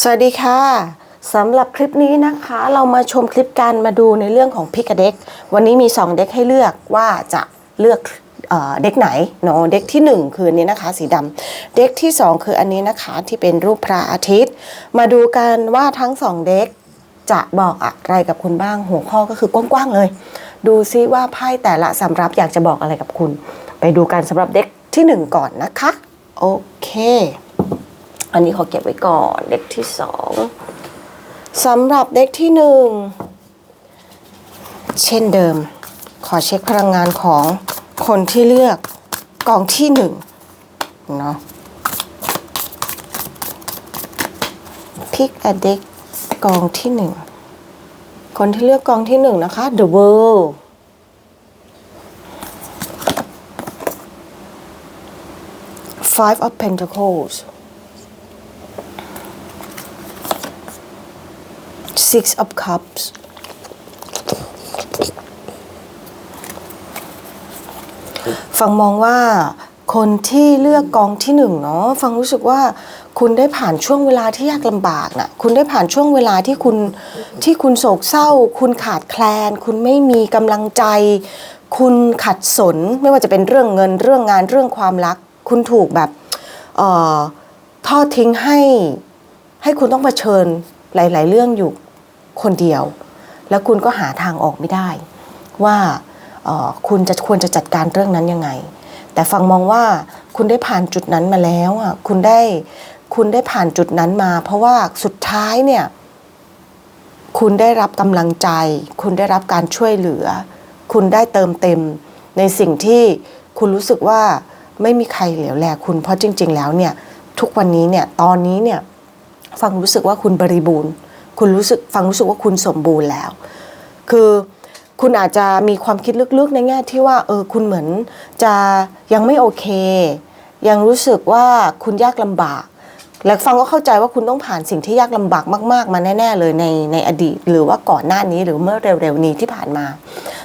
สวัสดีค่ะสำหรับคลิปนี้นะคะเรามาชมคลิปกันมาดูในเรื่องของพิกเด็กวันนี้มี 2 เด็กให้เลือกว่าจะเลือกเอเด็กไหนเนาะเด็กที่ 1 คืออันนี้นะคะสีดำเด็กที่ 2 คืออันนี้นะคะที่เป็นรูปพระอาทิตย์ มาดูกันว่าทั้ง 2 เด็กจะบอกอะไรกับคุณบ้างหัวข้อก็คือกว้างๆเลย ดูซิว่าไพ่แต่ละสำรับอยากจะบอกอะไรกับคุณ ไปดูกันสำหรับเด็กที่ 1 ก่อนนะคะ โอเค อันนี้ขอเก็บไว้ก่อนเด็กที่สองสำหรับเด็กที่หนึ่งเช่นเดิม ขอเช็คพลังงานของคนที่เลือกกองที่หนึ่งเนาะ pick a deck กองที่หนึ่งคนที่เลือกกองที่หนึ่งนะคะ the world five of pentacles six of cups ฟังมองว่าคนที่เลือกกองที่หนึ่งเนาะฟังรู้สึกว่าคุณได้ผ่านช่วงเวลาที่ยากลำบากนะคุณได้ผ่านช่วงเวลาที่คุณที่คุณโศกเศร้า คุณขาดแคลน คุณไม่มีกำลังใจ คุณขัดสนไม่ว่าจะเป็นเรื่องเงินเรื่องงานเรื่องความรัก คุณถูกแบบเอ่อทอดทิ้งให้ให้คุณต้องเผชิญหลาย ๆ เรื่องอยู่ คนเดียว แล้วคุณก็หาทางออกไม่ได้ ว่าคุณจะควรจะจัดการเรื่องนั้นยังไง แต่ฟังมองว่าคุณได้ผ่านจุดนั้นมาแล้วอะคุณได้คุณได้ผ่านจุดนั้นมา เพราะว่าสุดท้ายเนี่ย คุณได้รับกำลังใจ คุณได้รับการช่วยเหลือ คุณได้เติมเต็มในสิ่งที่คุณรู้สึกว่าไม่มีใครเหลียวแลคุณเพราะจริง ๆ แล้วเนี่ย ทุกวันนี้เนี่ยตอนนี้เนี่ยฟังรู้สึกว่าคุณบริบูรณ์ คุณรู้สึกฟังรู้สึกว่าคุณสมบูรณ์แล้ว คือคุณอาจจะมีความคิดลึกๆในแง่ที่ว่าเออคุณเหมือนจะยังไม่โอเค ยังรู้สึกว่าคุณยากลำบาก และฟังก็เข้าใจว่าคุณต้องผ่านสิ่งที่ยากลำบากมาก ๆ มาแน่ ๆ เลยในในอดีต หรือว่าก่อนหน้านี้หรือเมื่อเร็วๆนี้ที่ผ่านมา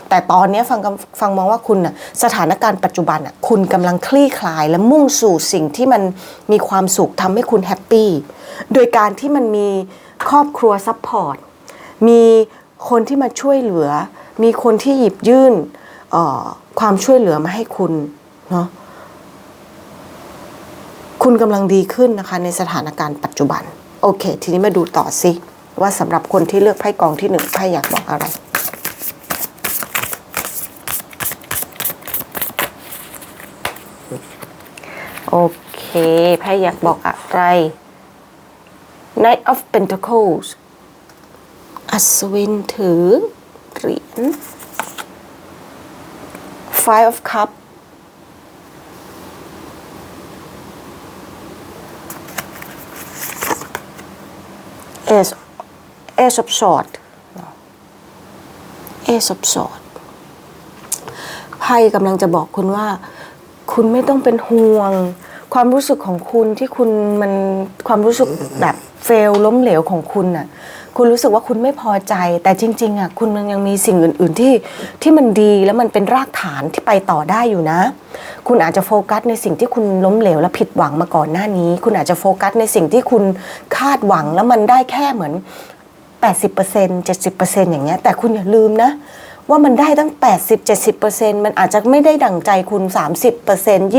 แต่ตอนนี้ฟังกำฟังมองว่าคุณน่ะสถานการณ์ปัจจุบันน่ะคุณกำลังคลี่คลายและมุ่งสู่สิ่งที่มันมีความสุขทำให้คุณแฮปปี้โดยการที่มันมี ครอบครัวซัพพอร์ตมีคนที่มาช่วยเหลือ มีคนที่หยิบยื่นความช่วยเหลือมาให้คุณเนาะคุณกำลังดีขึ้นนะคะในสถานการณ์ปัจจุบัน โอเค ทีนี้มาดูต่อสิ ว่าสำหรับคนที่เลือกไพ่กองที่หนึ่งไพ่อยากบอกอะไรโอเคไพ่อยากบอกอะไร Knight of Pentacles อัศวินถือเหรียญ Five of Cups Ace Ace of Sword Ace of Sword ไพ่กำลังจะบอกคุณว่า คุณไม่ต้องเป็นห่วง ความรู้สึกของคุณที่คุณมันความรู้สึกแบบ เฟลล้มเหลวของคุณน่ะคุณรู้สึกว่าคุณไม่พอใจ แต่จริงๆอะคุณมันยังมีสิ่งอื่น ๆที่ที่มันดีแล้วมันเป็นรากฐานที่ไปต่อได้อยู่นะ คุณอาจจะโฟกัสในสิ่งที่คุณล้มเหลวและผิดหวังมาก่อนหน้านี้ คุณอาจจะโฟกัสในสิ่งที่คุณคาดหวังแล้วมันได้แค่เหมือน 80% 70%อย่างเงี้ยแต่คุณอย่าลืมนะ ว่ามันได้ตั้ง 80 70%มันอาจจะไม่ได้ดั่งใจคุณ 30%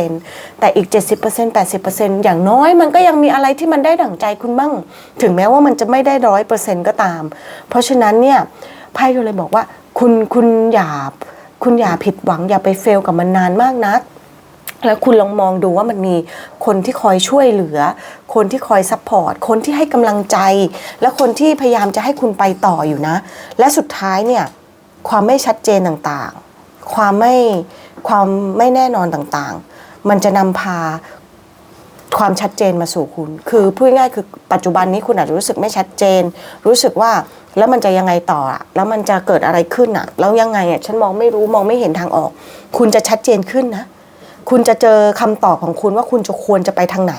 20%แต่อีก 70% 80%อย่างน้อยมันก็ยังมีอะไรที่มันได้ดั่งใจคุณบ้าง ถึงแม้ว่ามันจะไม่ได้ร้อยเปอร์เซ็นต์ก็ตาม เพราะฉะนั้นเนี่ยไพ่ก็เลยบอกว่าคุณคุณอย่าคุณอย่าผิดหวังอย่าไปเฟลกับมันนานมากนักแล้วคุณลองมองดูว่ามันมีคนที่คอยช่วยเหลือ คนที่คอยซัพพอร์ต คนที่ให้กำลังใจ และคนที่พยายามจะให้คุณไปต่ออยู่นะ และสุดท้ายเนี่ย ความไม่ชัดเจนต่างๆ ความไม่ความไม่แน่นอนต่างๆ มันจะนำพาความชัดเจนมาสู่คุณ คือพูดง่ายคือปัจจุบันนี้คุณอาจจะรู้สึกไม่ชัดเจน รู้สึกว่าแล้วมันจะยังไงต่ออะแล้วมันจะเกิดอะไรขึ้นอะแล้วยังไงอะฉันมองไม่รู้มองไม่เห็นทางออก คุณจะชัดเจนขึ้นนะ คุณจะเจอคำตอบของคุณว่าคุณจะควรจะไปทางไหน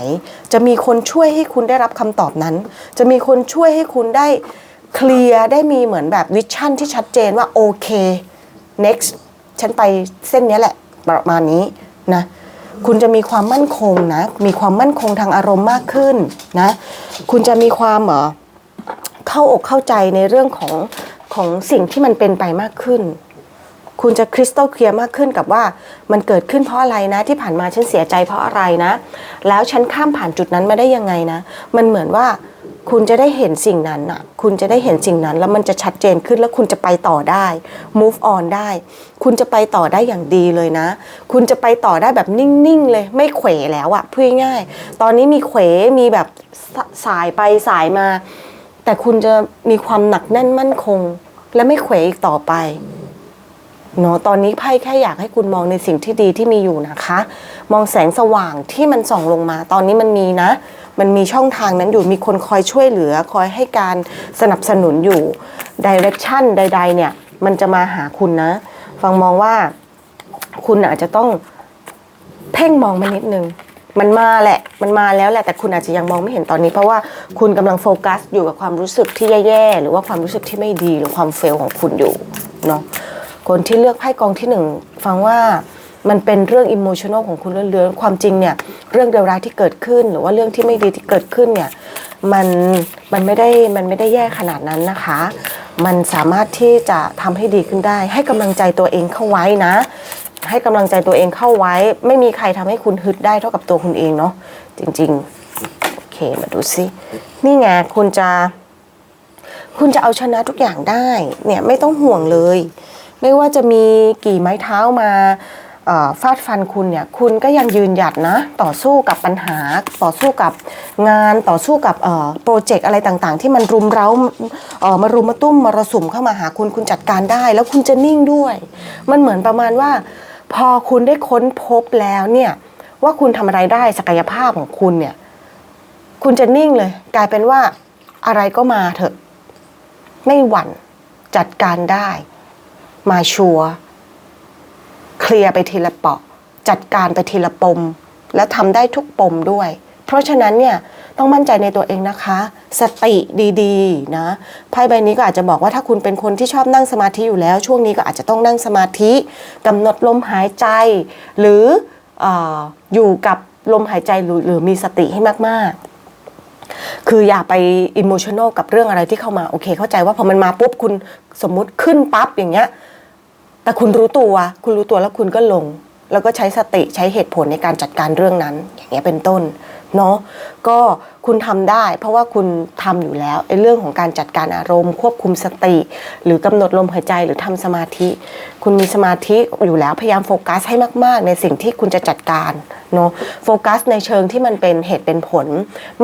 จะมีคนช่วยให้คุณได้รับคำตอบนั้น จะมีคนช่วยให้คุณได้ เคลียร์ได้มีเหมือนแบบวิชั่นที่ชัดเจนว่าโอเค next ฉันไปเส้นนี้แหละ ประมาณนี้นะคุณจะมีความมั่นคงนะ มีความมั่นคงทางอารมณ์มากขึ้นนะ คุณจะมีความเออเข้าอกเข้าใจในเรื่องของของสิ่งที่มันเป็นไปมากขึ้น คุณจะคริสตัลเคลียร์มากขึ้นกับว่ามันเกิดขึ้นเพราะอะไรนะ ที่ผ่านมาฉันเสียใจเพราะอะไรนะ แล้วฉันข้ามผ่านจุดนั้นมาได้ยังไงนะ มันเหมือนว่า คุณจะได้เห็นสิ่งนั้นน่ะ คุณจะได้เห็นสิ่งนั้น แล้วมันจะชัดเจนขึ้นแล้วคุณจะไปต่อได้ move on ได้ คุณจะไปต่อได้อย่างดีเลยนะ คุณจะไปต่อได้แบบนิ่ง ๆ เลย ไม่เขวแล้วอะพูดง่าย ตอนนี้มีเขวมีแบบสสายไปสายมา แต่คุณจะมีความหนักแน่นมั่นคง และไม่เขวอีกต่อไปเนาะตอนนี้ไพ่แค่อยากให้คุณมองในสิ่งที่ดีที่มีอยู่นะคะ มองแสงสว่างที่มันส่องลงมา ตอนนี้มันมีนะ มันมีช่องทางนั้นอยู่มีคนคอยช่วยเหลือ คอยให้การสนับสนุนอยู่ดิเรกชันใด ๆ เนี่ย มันจะมาหาคุณนะ ฟังมองว่าคุณอาจจะต้องเพ่งมองมานิดนึง มันมาแหละ มันมาแล้วแหละ แต่คุณอาจจะยังมองไม่เห็นตอนนี้ เพราะว่าคุณกำลังโฟกัสอยู่กับความรู้สึกที่แย่ๆ หรือว่าความรู้สึกที่ไม่ดีหรือความเฟลของคุณอยู่เนาะ คนที่เลือกไพ่กองที่หนึ่งฟังว่า มันเป็นเรื่องอิโมชันอลของคุณเรื่อยๆความจริงเนี่ยเรื่องเดวร้ายที่เกิดขึ้น หรือว่าเรื่องที่ไม่ดีที่เกิดขึ้นเนี่ยมันมันไม่ได้มันไม่ได้แย่ขนาดนั้นนะคะ มันสามารถที่จะทำให้ดีขึ้นได้ ให้กำลังใจตัวเองเข้าไว้นะ ให้กำลังใจตัวเองเข้าไว้ ไม่มีใครทำให้คุณฮึดได้เท่ากับตัวคุณเองเนาะจริงๆโอเคมาดูซินี่ไงคุณจะ คุณจะเอาชนะทุกอย่างได้เนี่ยไม่ต้องห่วงเลย ไม่ว่าจะมีกี่ไม้เท้ามา ฟาดฟันคุณเนี่ยคุณก็ยังยืนหยัดนะ ต่อสู้กับปัญหาต่อสู้กับงานต่อสู้กับโปรเจกต์อะไรต่างๆ ที่มันรุมเร้ามารุมมาตุ้มมาระสุมเข้ามาหาคุณคุณจัดการได้ แล้วคุณจะนิ่งด้วย มันเหมือนประมาณว่า พอคุณได้ค้นพบแล้วเนี่ยว่าคุณทำอะไรได้ศักยภาพของคุณเนี่ย คุณจะนิ่งเลย กลายเป็นว่าอะไรก็มาเถอะ ไม่หวั่นจัดการได้ มาชัวร์ เคลียร์ไปทีละเปาะ จัดการไปทีละปม แล้วทำได้ทุกปมด้วย เพราะฉะนั้นเนี่ยต้องมั่นใจในตัวเองนะคะ สติดีๆนะไพ่ใบนี้ก็อาจจะบอกว่าถ้าคุณเป็นคนที่ชอบนั่งสมาธิอยู่แล้ว ช่วงนี้ก็อาจจะต้องนั่งสมาธิกำหนดลมหายใจ หรือออยู่กับลมหายใจหรือหรือมีสติให้มากๆคืออย่าไปอิโมชัน a ลกับเรื่องอะไรที่เข้ามา โอเค เข้าใจว่าพอมันมาปุ๊บคุณสมมุติขึ้นปั๊บอย่างเงี้ย แต่คุณรู้ตัว คุณรู้ตัวแล้วคุณก็ลง แล้วก็ใช้สติใช้เหตุผลในการจัดการเรื่องนั้น อย่างเงี้ยเป็นต้นเนาะก็คุณทำได้ เพราะว่าคุณทำอยู่แล้วไอ้เรื่องของการจัดการอารมณ์ ควบคุมสติ หรือกำหนดลมหายใจหรือทำสมาธิ คุณมีสมาธิอยู่แล้วพยายามโฟกัสให้มาก ๆ ในสิ่งที่คุณจะจัดการเนาะโฟกัสในเชิงที่มันเป็นเหตุเป็นผล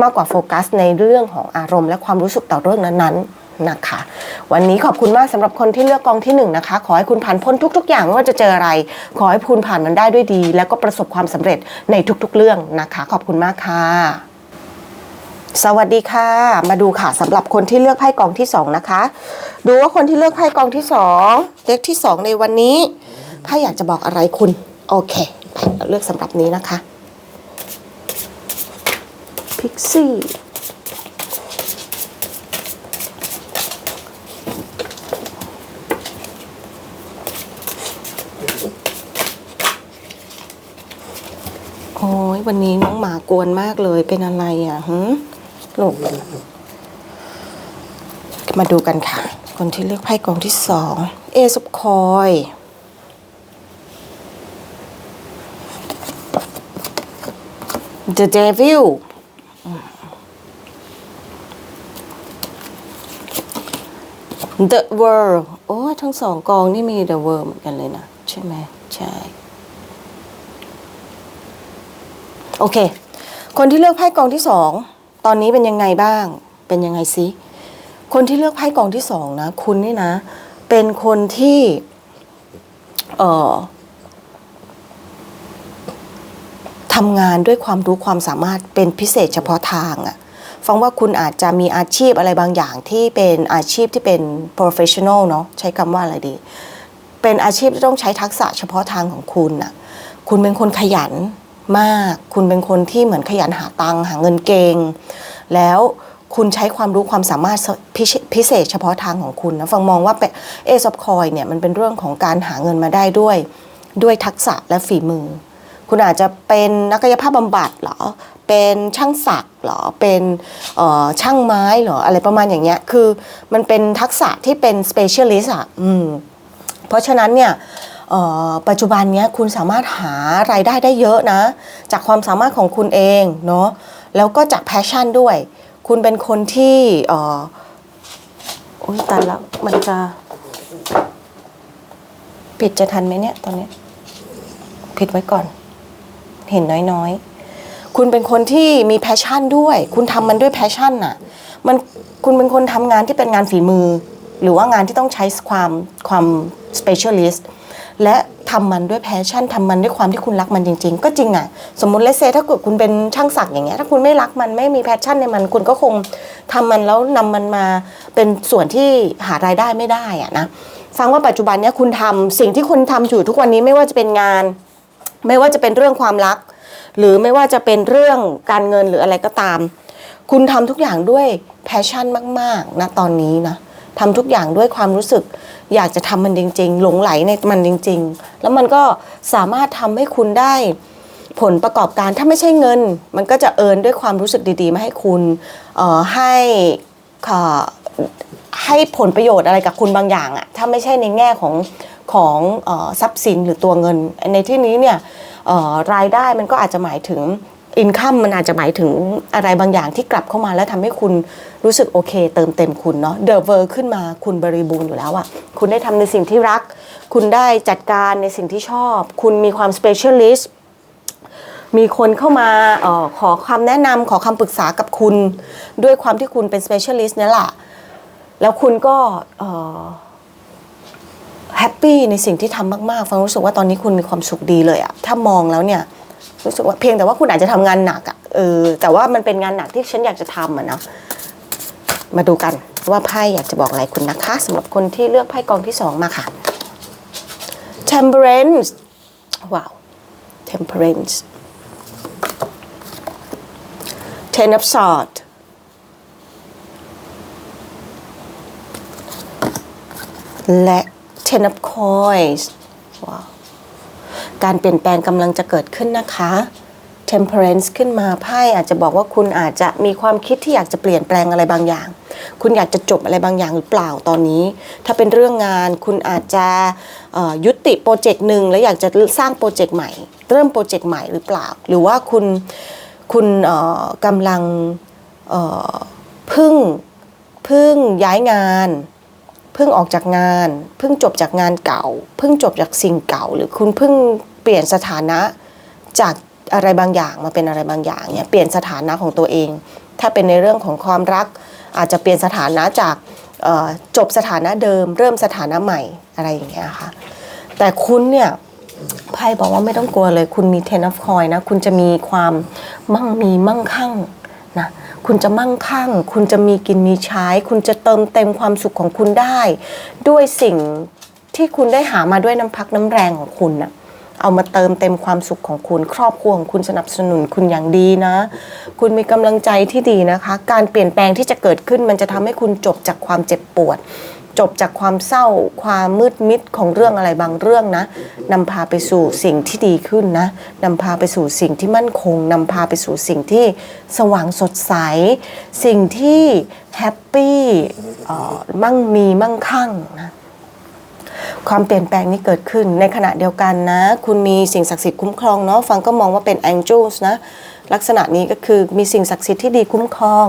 มากกว่าโฟกัสในเรื่องของอารมณ์ และความรู้สึกต่อเรื่องนั้นๆ นะคะ วันนี้ขอบคุณมากสำหรับคนที่เลือกกองที่หนึ่งนะคะ ขอให้คุณผ่านพ้นทุก ๆ อย่างไม่ว่าจะเจออะไร ขอให้คุณผ่านมันได้ด้วยดี แล้วก็ประสบความสำเร็จในทุก ๆ เรื่องนะคะ ขอบคุณมากค่ะสวัสดีค่ะ มาดูค่ะสำหรับคนที่เลือกไพ่กองที่สองนะคะ ดูว่าคนที่เลือกไพ่กองที่สองเด็กที่สองในวันนี้ไพ่อยากจะบอกอะไรคุณโอเคเราเลือกสำหรับนี้นะคะพิกซี่ ยวันนี้น้องหมากวนมากเลยเป็นอะไรอะหืลูกมาดูกันค่ะ คนที่เลือกไพ่กองที่สองเอสุบคอย The Devil The World โอ้ยทั้งสองกองนี่มี The World เหมือนกันเลยนะ ใช่ไหมใช่ โอเค คนที่เลือกไพ่กองที่สองตอนนี้เป็นยังไงบ้าง เป็นยังไงซิคนที่เลือกไพ่กองที่สองนะ คุณนี่นะ เป็นคนที่เอ่อทำงานด้วยความรู้ความสามารถเป็นพิเศษเฉพาะทางอะฟังว่าคุณอาจจะมีอาชีพอะไรบางอย่างที่เป็นอาชีพที่เป็น professional เนาะใช้คำว่าอะไรดี เป็นอาชีพที่ต้องใช้ทักษะเฉพาะทางของคุณน่ะคุณเป็นคนขยัน มาก คุณเป็นคนที่เหมือนขยันหาตังค์หาเงินเก่ง แล้วคุณใช้ความรู้ความสามารถพิเศษพิเศษเฉพาะทางของคุณนะฟังมองว่าเอซอฟคอยเนี่ยมันเป็นเรื่องของการหาเงินมาได้ด้วย ด้วยทักษะและฝีมือ คุณอาจจะเป็นนักกายภาพบำบัดเหรอ เป็นช่างศักดิ์เหรอ เป็นช่างไม้เหรอ อะไรประมาณอย่างเงี้ย คือมันเป็นทักษะที่เป็น specialist อะอืมเพราะฉะนั้นเนี่ย ปัจจุบันนี้คุณสามารถหารายได้ได้เยอะนะ จากความสามารถของคุณเองเนาะแล้วก็จากแพชชั่นด้วย คุณเป็นคนที่อ่อโอ้ยตายแล้วมันจะปิดจะทันไหมเนี่ยตอนนี้ยปิดไว้ก่อน เห็นน้อยๆ คุณเป็นคนที่มีแพชชั่นด้วย คุณทำมันด้วยแพชชั่นน่ะ มันคุณเป็นคนทำงานที่เป็นงานฝีมือ หรือว่างานที่ต้องใช้ความความ specialist และทำมันด้วยแพชชั่นทำมันด้วยความที่คุณรักมันจริง ๆ ก็จริงอะ สมมติเลเซถ้าเกิดคุณเป็นช่างศักดิ์อย่างเงี้ยถ้าคุณไม่รักมันไม่มีแพชชั่นในมันคุณก็คงทำมันแล้วนำมันมาเป็นส่วนที่หารายได้ไม่ได้อะนะฟังว่าปัจจุบันเนี้ยคุณทำสิ่งที่คุณทำอยู่ทุกวันนี้ไม่ว่าจะเป็นงาน ไม่ว่าจะเป็นเรื่องความรัก หรือไม่ว่าจะเป็นเรื่องการเงินหรืออะไรก็ตาม คุณทำทุกอย่างด้วยแพชชั่นมาก ๆนะตอนนี้นะ ทำทุกอย่างด้วยความรู้สึก อยากจะทำมันจริง ๆ หลงไหลในมันจริง ๆ แล้วมันก็สามารถทำให้คุณได้ผลประกอบการถ้าไม่ใช่เงิน มันก็จะเอินด้วยความรู้สึกดีๆ มาให้คุณให้เอ่อให้ผลประโยชน์อะไรกับคุณบางอย่างอะถ้าไม่ใช่ในแง่ของของอทรัพย์สินหรือตัวเงิน ในที่นี้เนี่ยรายได้มันก็อาจจะหมายถึง อินคัมมันอาจจะหมายถึงอะไรบางอย่างที่กลับเข้ามาแล้วทำให้คุณรู้สึกโอเค เติมเต็มคุณเนาะเดอะเวอร์ขึ้นมาคุณบริบูรณ์อยู่แล้วอะคุณได้ทำในสิ่งที่รัก คุณได้จัดการในสิ่งที่ชอบ คุณมีความ specialist มีคนเข้ามาออขอคำแนะนำขอคำปรึกษากับคุณ ด้วยความที่คุณเป็น specialist เนี่แหละ แล้วคุณก็แฮปปี้ในสิ่งที่ทำมาก ๆ ฟังรู้สึกว่าตอนนี้คุณมีความสุขดีเลยอะถ้ามองแล้วเนี่ย รู้สึกว่าเพียงแต่ว่าคุณอาจจะทำงานหนักอะเออแต่ว่ามันเป็นงานหนักที่ฉันอยากจะทำอะเนาะมาดูกันว่าไพ่อยากจะบอกอะไรคุณนะคะสำหรับคนที่เลือกไพ่กองที่สองมาค่ะ Temperance ว้าว Temperance Ten of Swords และ Ten of Coins ว้าว การเปลี่ยนแปลงกำลังจะเกิดขึ้นนะคะ Temperance ขึ้นมาไพ่อาจจะบอกว่าคุณอาจจะมีความคิดที่อยากจะเปลี่ยนแปลงอะไรบางอย่าง คุณอยากจะจบอะไรบางอย่างหรือเปล่าตอนนี้ ถ้าเป็นเรื่องงานคุณอาจจะยุติโปรเจกต์หนึ่งแล้วอยากจะสร้างโปรเจกต์ใหม่ เริ่มโปรเจกต์ใหม่หรือเปล่า หรือว่าคุณคุณกำลังพึ่งพึ่งย้ายงาน พิ่งออกจากงาน เพิ่งจบจากงานเก่า เพิ่งจบจากสิ่งเก่า หรือคุณเพิ่งเปลี่ยนสถานะจากอะไรบางอย่างมาเป็นอะไรบางอย่างเนี่ยเปลี่ยนสถานะของตัวเอง ถ้าเป็นในเรื่องของความรัก อาจจะเปลี่ยนสถานะจากจบสถานะเดิม เริ่มสถานะใหม่อะไรอย่างเงี้ยค่ะแต่คุณเนี่ยไพ่บอกว่าไม่ต้องกลัวเลย คุณมี ten of coin นะ คุณจะมีความมั่งมีมั่งคั่งนะ คุณจะมั่งคั่ง คุณจะมีกินมีใช้ คุณจะเติมเต็มความสุขของคุณได้ ด้วยสิ่งที่คุณได้หามาด้วยน้ำพักน้ำแรงของคุณน่ะเอามาเติมเต็มความสุขของคุณ ครอบครัวของคุณสนับสนุนคุณอย่างดีนะ คุณมีกำลังใจที่ดีนะคะ การเปลี่ยนแปลงที่จะเกิดขึ้นมันจะทำให้คุณจบจากความเจ็บปวด จบจากความเศร้าความมืดมิดของเรื่องอะไรบางเรื่องนะนำพาไปสู่สิ่งที่ดีขึ้นนะนำพาไปสู่สิ่งที่มั่นคงนำพาไปสู่สิ่งที่สว่างสดใส สิ่งที่แฮปปี้มั่งมีมั่งคั่งนะความเปลี่ยนแปลงนี้เกิดขึ้นในขณะเดียวกันนะ คุณมีสิ่งศักดิ์สิทธิ์คุ้มครองเนาะฟังก็มองว่าเป็น angels นะลักษณะนี้ก็คือมีสิ่งศักดิ์สิทธิ์ที่ดีคุ้มครอง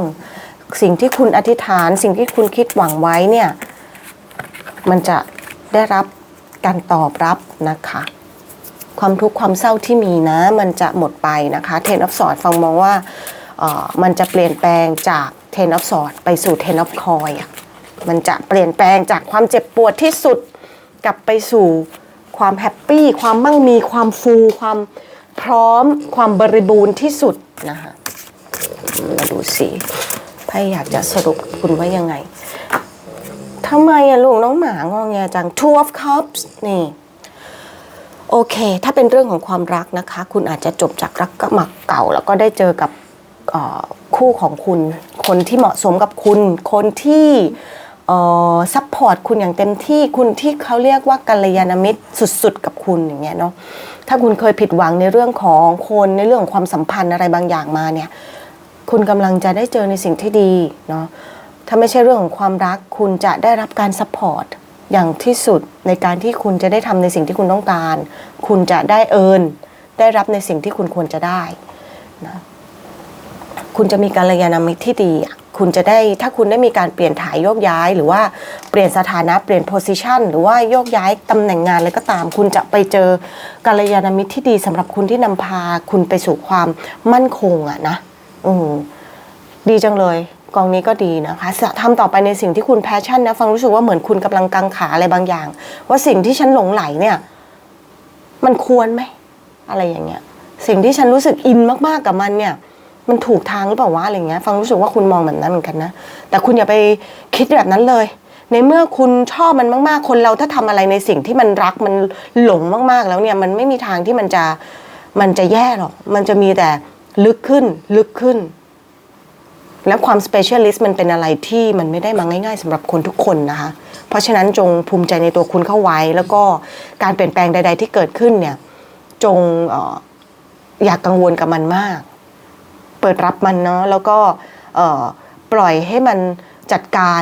สิ่งที่คุณอธิษฐาน สิ่งที่คุณคิดหวังไว้เนี่ย มันจะได้รับการตอบรับนะคะ ความทุกข์ความเศร้าที่มีนะ มันจะหมดไปนะคะ Ten of Swords ฟังมองว่าเออมันจะเปลี่ยนแปลงจาก Ten of Swords ไปสู่ Ten of Coin อะมันจะเปลี่ยนแปลงจากความเจ็บปวดที่สุดกลับไปสู่ความแฮปปี้ความมั่งมีความฟู ความพร้อมความบริบูรณ์ที่สุดนะคะมาดูสิไพ่อยากจะสรุปคุณว่ายังไง ทำไมอะลูกน้องหมางองแงจัง Two of Cups นี่ โอเค ถ้าเป็นเรื่องของความรักนะคะ คุณอาจจะจบจากรักกหมักเก่า แล้วก็ได้เจอกับคู่ของคุณ คนที่เหมาะสมกับคุณ คนที่ซัพพอร์ตคุณอย่างเต็มที่คุณที่เขาเรียกว่ากัลยาณมิตรสุดๆ กับคุณอย่างเงี้ยเนาะถ้าคุณเคยผิดหวังในเรื่องของคนในเรื่องของความสัมพันธ์อะไรบางอย่างมาเนี่ย คุณกำลังจะได้เจอในสิ่งที่ดีเนาะ ถ้าไม่ใช่เรื่องของความรัก คุณจะได้รับการซัพพอร์ตอย่างที่สุดในการที่คุณจะได้ทำในสิ่งที่คุณต้องการ คุณจะได้เอินได้รับในสิ่งที่คุณควรจะได้นะคุณจะมีการยานมิตรที่ดี คุณจะได้ถ้าคุณได้มีการเปลี่ยนถ่ายโยกย้าย หรือว่าเปลี่ยนสถานะเปลี่ยนโพสิชันหรือว่าโยกย้ายตำแหน่งงานอะไรก็ตาม คุณจะไปเจอการยานมิตรที่ดีสำหรับคุณที่นำพา คุณไปสู่ความมั่นคงอะนะอืมดีจังเลย กองนี้ก็ดีนะคะทำต่อไปในสิ่งที่คุณแพชชั่นนะ ฟังรู้สึกว่าเหมือนคุณกำลังกังขาอะไรบางอย่าง ว่าสิ่งที่ฉันหลงไหลเนี่ย มันควรไหมอะไรอย่างเงี้ย สิ่งที่ฉันรู้สึกอินมากๆกับมันเนี่ย มันถูกทางหรือเปล่าวะอะไรเงี้ย ฟังรู้สึกว่าคุณมองแบบนั้นเหมือนกันนะ แต่คุณอย่าไปคิดแบบนั้นเลย ในเมื่อคุณชอบมันมากๆ คนเราถ้าทำอะไรในสิ่งที่มันรักมันหลงมากๆ แล้วเนี่ย มันไม่มีทางที่มันจะมันจะแย่หรอก มันจะมีแต่ลึกขึ้นลึกขึ้น และความ specialist มันเป็นอะไรที่มันไม่ได้มาง่าย ๆสำหรับคนทุกคนนะคะ เพราะฉะนั้นจงภูมิใจในตัวคุณเข้าไว้ แล้วก็การเปลี่ยนแปลงใด ๆ ที่เกิดขึ้นเนี่ยจงเอออย่ากกังวลกับมันมาก เปิดรับมันเนาะแล้วก็ปล่อยให้มันจัดการ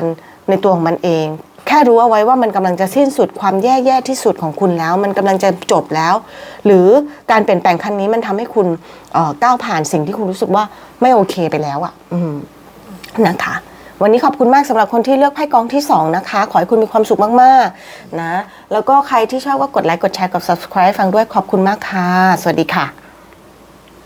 ในตัวของมันเอง แค่รู้เอาไว้ว่ามันกำลังจะสิ้นสุดความแย่ๆที่สุดของคุณแล้ว มันกำลังจะจบแล้ว หรือการเปลี่ยนแปลงครั้งนี้มันทำให้คุณก้าวผ่านสิ่งที่คุณรู้สึกว่าไม่โอเคไปแล้วอะ่ะอื นะคะ วันนี้ขอบคุณมากสำหรับคนที่เลือกไพ่กองที่ 2 นะคะ ขอให้คุณมีความสุขมากๆนะ แล้วก็ใครที่ชอบก็กดไลค์กดแชร์กด subscribe ฟังด้วยขอบคุณมากค่ะ สวัสดีค่ะ